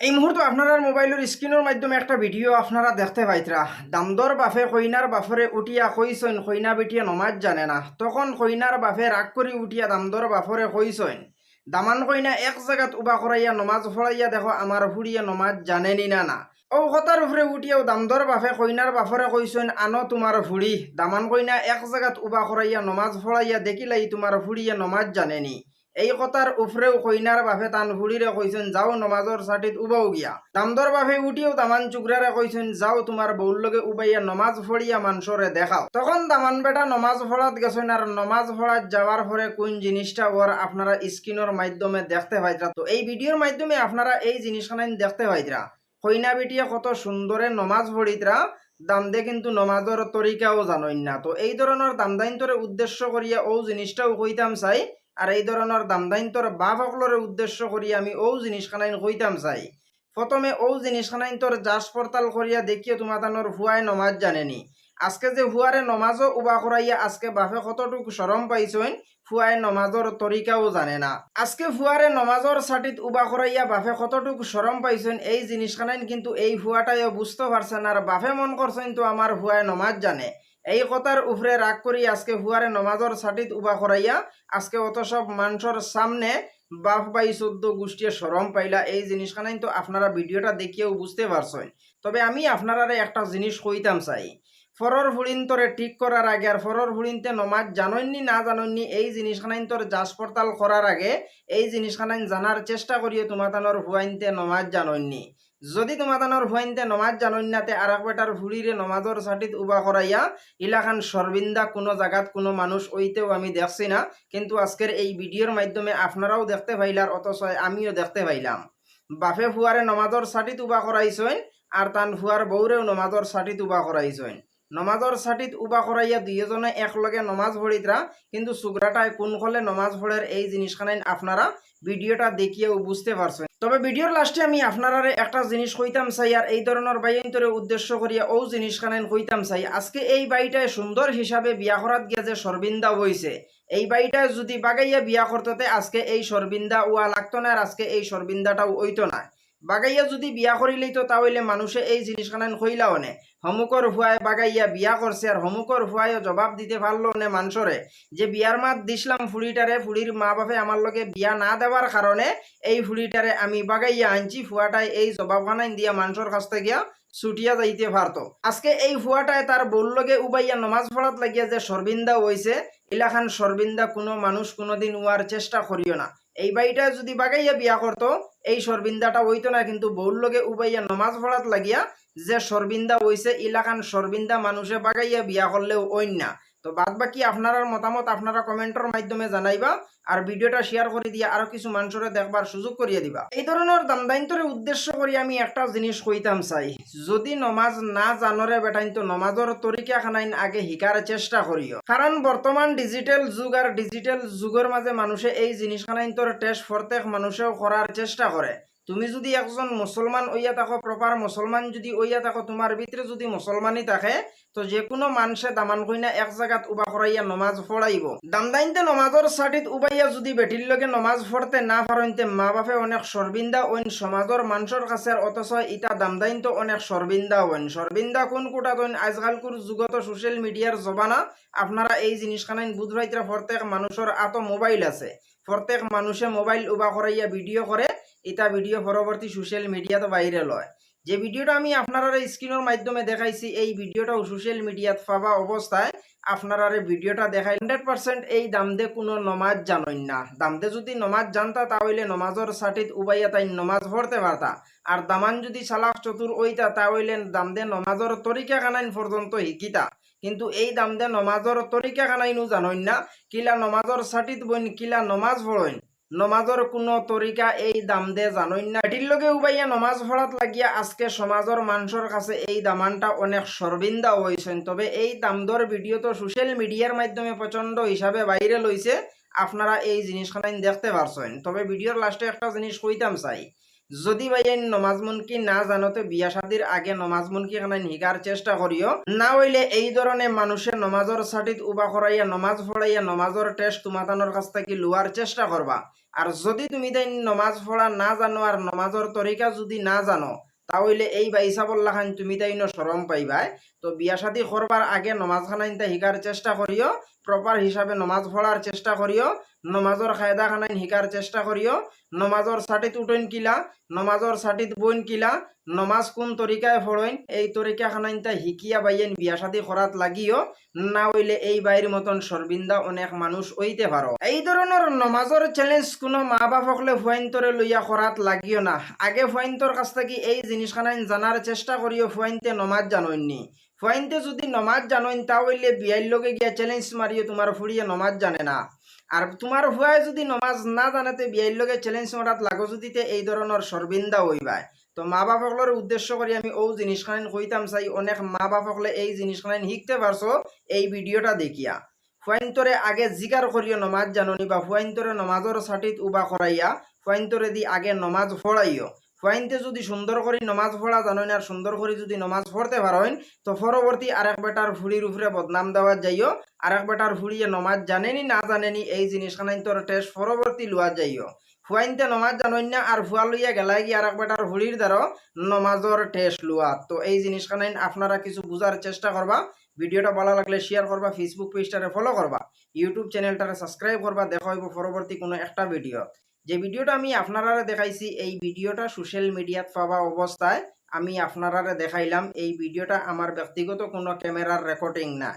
এই মুহূর্তে আপনার মোবাইলের স্ক্রিনের মাধ্যমে একটা ভিডিও আপনারা দেখতে পাইতরা। দামদর বাফে কইনার বাফরে উঠিয়া কইসইন কইনা বেটিয়া নমাজ জানে না। তখন কইনার বাফে রাগ করি উঠিয়া দামদর বাফরে কইসইন দামান কইনা, এক জায়গাত উবা করাইয়া নমাজ পড়াইয়া দেখো আমার হুড়িয়া নমাজ জানেনি না না ও কথার উপরে উঠিয়াও দামদর বাফে কইনার বাফরে কইসইন আনো তোমার ফুড়ি দামান কইনা, এক জায়গাত উবা করাইয়া নমাজ পড়াইয়া দেখিলাই তোমার ফুড়িয়া নমাজ জানেনি এই কথার উফরেও কইনার বাফে তান হুড়িরে কইছেন যাও নমাজর সাটিত উবাও গিয়া। দামদর বাফে উঠিও তামান চুকরারে কইছেন যাও তোমার বউর লগে উবাইয়া নমাজ ফড়িয়া মানসরে দেখাও। তখন দামান বেটা নমাজ ফড়াত গেছেন আর নমাজ ফড়াত যাওয়ার পরে কোন জিনিসটা ওর আপনারা স্ক্রিনের মাধ্যমে দেখতে পাইতরা। তো এই ভিডিওর মাধ্যমে আপনারা এই জিনিসখান দেখতে পাইতরা। কইনা বেটিয়ে কত সুন্দরে নমাজ পড়িতরা দামদে কিন্তু নমাজর তরিকাও জানইন না। তো এই ধরনের দামদাইন্তরে উদ্দেশ্য করিয়া ও জিনিসটাও কইতাম চাই আর এই ধরনের দামদাইন্তর বাপ সকলরে উদ্দেশ্য করি আমি ও জিনিসখানাইন কইতাম চাই। প্রথমে ও জিনিসখানাইন তোর যাস পড়তাল করিয়া দেখিয়ে তোমাতানোর হুয়ায় নমাজ জানেনি। আজকে যে হুয়ারে নমাজও উবা করাইয়া আজকে বাপে কতটুক সরম পাইছইন ফুয়ায় নমাজর তরিকাও জানে না। আজকে ফুয়ারে নমাজর সাটিত উবা করাইয়া বাপে কতটুক সরম পাইছেন এই জিনিসখানাইন কিন্তু এই ফুয়াটাইও বুঝতে পারছেন আর বাপে মন করছেন তো আমার ফুয়ায় নমাজ জানে। এই কথার উপরে রাগ করি আজকে হুয়ারে নমাজর সাটিত উবা করাইয়া আজকে অত সব মানুষের সামনে বাপ বাই চোদ্দ গোষ্ঠীর সরম পাইলা। এই জিনিসখানাই তো আপনারা ভিডিওটা দেখিয়েও বুঝতে পারছেন। তবে আমি আপনারা একটা জিনিস কইতাম চাই। ফরর ফুড়িন্তরে ঠিক করার আগে আর ফরর ফুড়িনতে নমাজ জানইনি না জানইনি এই জিনিসখানাইন তোর যাচ পড়তাল করার আগে, এই জিনিসখানাইন জানার চেষ্টা করিয়ে তোমাতানোর হুয়াইনতে নমাজ জানইনি যদি তোমাদানোর ভয়ন্তে নমাজ জানন্যাতে আর এক বেটার ভুড়িরে নমাজর ছাটিত উবা করাইয়া ইলাখান সর্বিন্দা কোনো জায়গাত কোনো মানুষ ওইতেও আমি দেখছি না। কিন্তু আজকের এই ভিডিওর মাধ্যমে আপনারাও দেখতে পাইলার অথচ আমিও দেখতে পাইলাম। বাফে ফুয়ারে নমাজর ছাটিত উবা করাইছেন আর তান ফুয়ার বউরেও নমাজর ছাটিত উবা করাইছেন নমাজর সাটিত উবা করাইয়া দুইজনে একলগে নমাজ পড়িতরা কিন্তু সুগ্রাটায় কোন ফলে নমাজ পড়ের এই জিনিসখানাই আপনারা ভিডিওটা দেখিয়েও বুঝতে পারছেন তবে ভিডিওর লাস্টে আমি আপনারা একটা জিনিস কইতাম চাই আর এই ধরনের বাইন্তরে উদ্দেশ্য করিয়া ও জিনিসখানাই কইতাম চাই, আজকে এই বাড়িটায় সুন্দর হিসাবে বিয়া করাত গিয়া যে সরবিন্দা হইছে এই বাড়িটা যদি বাগাইয়া বিয়া করতে আজকে এই সরবিন্দা ওয়া লাগতো না আর আজকে এই সরবিন্দাটাও ওইতো না। বাগাইয়া যদি বিয়া করিলেই তো তাহলে মানুষে এই জিনিসখানান কইলাও নে? হমুকর হুয়ায় বাগাইয়া বিয়া করছে আর হমুকর হুয়ায় জবাব দিতে পারল নে মানুষরে যে বিয়ার মাত দিছিলাম ফুড়িটারে ফুড়ির মা বাপে আমার লগে বিয়া না দেওয়ার কারণে এই ফুড়িটারে আমি বাগাইয়া আনছি ফুয়াটাই এই জবাবখানাই দিয়া মানুষের কাছ থেকে ছুটিয়া যাইতে পারতো আজকে এই ফুয়াটায় তার বললগে উবাইয়া নমাজ পড়াত লাগিয়া যে সরবিন্দা হইছে ইলাখান সরবিন্দা কোনো মানুষ কোনোদিন উয়ার চেষ্টা করিও না। এই বাড়িটা যদি বাগাইয়া বিয়া করতো, এই সরবিন্দাটা হইতো না, কিন্তু বউর লগে উবাইয়া নমাজ পড়াত লাগিয়া যে সরবিন্দা হইছে, ইলাকান সরবিন্দা মানুষে বাগাইয়া বিয়া করলেও না। তো বাদ বাকি আপনার মতামত আপনারা কমেন্টের মাধ্যমে জানাইবা আর ভিডিওটা শেয়ার করে দিয়া আরও কিছু মানুষরে দেখবার সুযোগ করিয়ে দিবা। এই ধরনের দামদাইন্তরে উদ্দেশ্য করি আমি একটা জিনিস কইতাম চাই। যদি নমাজ না জানরে বেটাইন তো নমাজর তরিকা খানাইন আগে শিকার চেষ্টা করিও। কারণ বর্তমান ডিজিটাল যুগ আর ডিজিটাল যুগের মাঝে মানুষে এই জিনিস খানাইন তোর টেস্ট প্রত্যেক মানুষেও করার চেষ্টা করে তুমি যদি একজন মুসলমান ওইয়া থাকো প্রপার মুসলমান যদি ওইয়া থাকো তোমার ভিতরে যদি মুসলমানই থাকে, তো যে কোনো মানুষে দামান কইনা এক জায়গাত উবা করাইয়া নমাজ পড়াইব দামদাইনতে নমাজর সাটিত উবাইয়া যদি বেটির লগে নমাজ পড়তে না পারইনতে মা বাপে অনেক সরবিন্দা ওইন সমাজর মানুষের কাছে, অথচ ইটা দামদাইন তো অনেক সরবিন্দা ওইন সরবিন্দা কোন কোটা ওইন আজকালকুর যুগত সোশ্যাল মিডিয়ার জবানা আপনারা এই জিনিসখানাইন বুধরাইতরা প্রত্যেক মানুষের আত মোবাইল আছে। প্রত্যেক মানুষে মোবাইল উবা করাইয়া ভিডিও করে এটা ভিডিও পরবর্তী সোশ্যাল মিডিয়াতে বাইরে লয় যে ভিডিওটা আমি আপনারা স্ক্রিনের মাধ্যমে দেখাইছি, এই ভিডিওটাও সোশ্যাল মিডিয়াত পাবা অবস্থায় আপনারা ভিডিওটা দেখাই। হান্ড্রেড পার্সেন্ট এই দামদে কোনো নমাজ জানইন না। দামদে যদি নমাজ জানতা তাহলে নমাজর সাটিত উবাইয়া তাই নমাজ পড়তে পারতা। আর দামান যদি চালাক চতুর ওইতা তাহলে দামদে নমাজর তরিকা কানাইন পর্যন্ত শিকিতা কিন্তু এই দামদে নমাজর তরিকা কানাইনও জানইন না। কিলা নমাজর সাটিত বইন, কিলা নমাজ পড়ইন। নমাজর কোনো তরিকা এই দাম দে জানই না। এটির লগে উবাইয়া নমাজ পড়াত লাগিয়া আজকে সমাজর মানুষের কাছে এই দামানটা অনেক সর্বিন্দা হয়েছেন তবে এই দামদর ভিডিও তো সোশ্যাল মিডিয়ার মাধ্যমে প্রচণ্ড হিসাবে বাইরে লইছে আপনারা এই জিনিসখানাই দেখতে পারছেন। তবে ভিডিওর লাস্টে একটা জিনিস কইতাম চাই। যদি ভাই নমাজ মুনকি না জানোতে বিয়া শাদির আগে নমাজ মুনকি খানাই হিকার চেষ্টা করিও, না হইলে এই ধরনের মানুষের নমাজর সাটিত উবা করাইয়া, নমাজ পড়াইয়া নমাজর টেস্ট তুমাতানোর কাছ থেকে লুয়ার চেষ্টা করবা আর যদি তুমি তাই নমাজ পড়া না জানো আর নমাজর তরিকা যদি না জানো, তাহলে এই বাইসাবল্লা খান তুমি তাই ন সরম পাইবাই। তো বিয়া শাদী করবার আগে নমাজ খানা শিকার চেষ্টা করিও প্রপার হিসাবে নমাজ পড়ার চেষ্টা করিও নমাজর খায়দা খানাইন শিকার চেষ্টা করিও নমাজর সাটিত উঠইন কিলা নমাজর সাটিত বইন কিলা, নমাজ কোন তরিকায় পড়ইন এই তরিকা খানাইন তা শিকিয়া বাইয়েন বিয়া শাদী করাত লাগিও, না হইলে এই বাইর মতন সরবিন্দা অনেক মানুষ হইতে পারো এই ধরনের নমাজর চ্যালেঞ্জ কোনো মা বাপ হকলে ফুয়াইন্তরে লইয়া করাত লাগিও না। আগে ফুয়াইন্তর কাছ থেকে এই জিনিসখানাইন জানার চেষ্টা করিও ফুয়াইনতে নমাজ জানইননি। ফুয়াইনতে যদি নমাজ জানইন তাহলে বিয়ার লগে গিয়া চ্যালেঞ্জ মারিও, তোমার ফুড়িয়ে নমাজ জানে না। আর তোমার ফুয়ায় যদি নমাজ না জানাতে বিয়ার লগে চ্যালেঞ্জ মারাত লাগো যদি তে এই ধরনের সরবিন্দা হইবায়। তো মা বাপ সকলের উদ্দেশ্য করি আমি ও জিনিসখান কইতাম চাই, অনেক মা বাপকলে এই জিনিসখান শিখতে পারছ, এই ভিডিওটা দেখিয়া। ফুয়াইন্তরে আগে জিকার করিও নমাজ জাননি বা ফুয়াইন্তরে নমাজর সাটিত উবা করাইয়া ফুয়াইন্তরে দি আগে নমাজ পড়াইও ফুয়াইনতে যদি সুন্দর করে নমাজ পড়া জানেন আর সুন্দর করে যদি নমাজ পড়তে পারেন তো পরবর্তী আরেক বেটার ফুড়ির উপরে বদনাম দেওয়া যাইও। আরেক বেটার ফুড়িয়ে নমাজ জানেনি না জানেনি এই জিনিসখানাইন তোর টেস্ট পরবর্তী লওয়া যাইও। ফুয়াইনতে নমাজ জানই না আর ফুয়া লইয়া গেলাই গিয়ে আরেক বেটার ফুড়ির দ্বারা নমাজর টেস্ট লওয়া তো এই জিনিসখানাইন আপনারা কিছু বুঝার চেষ্টা করবা ভিডিওটা ভালো লাগলে শেয়ার করবা ফেসবুক পেজটারে ফলো করবা ইউটিউব চ্যানেলটারে সাবস্ক্রাইব করবা দেখা হইব পরবর্তী কোনো একটা ভিডিও যে ভিডিওটা আমি আপনারা দেখাইছি, এই ভিডিওটা সোশ্যাল মিডিয়াত পাওয়া অবস্থায় আমি আপনারা দেখাইলাম। এই ভিডিওটা আমার ব্যক্তিগত কোনো ক্যামেরার রেকর্ডিং না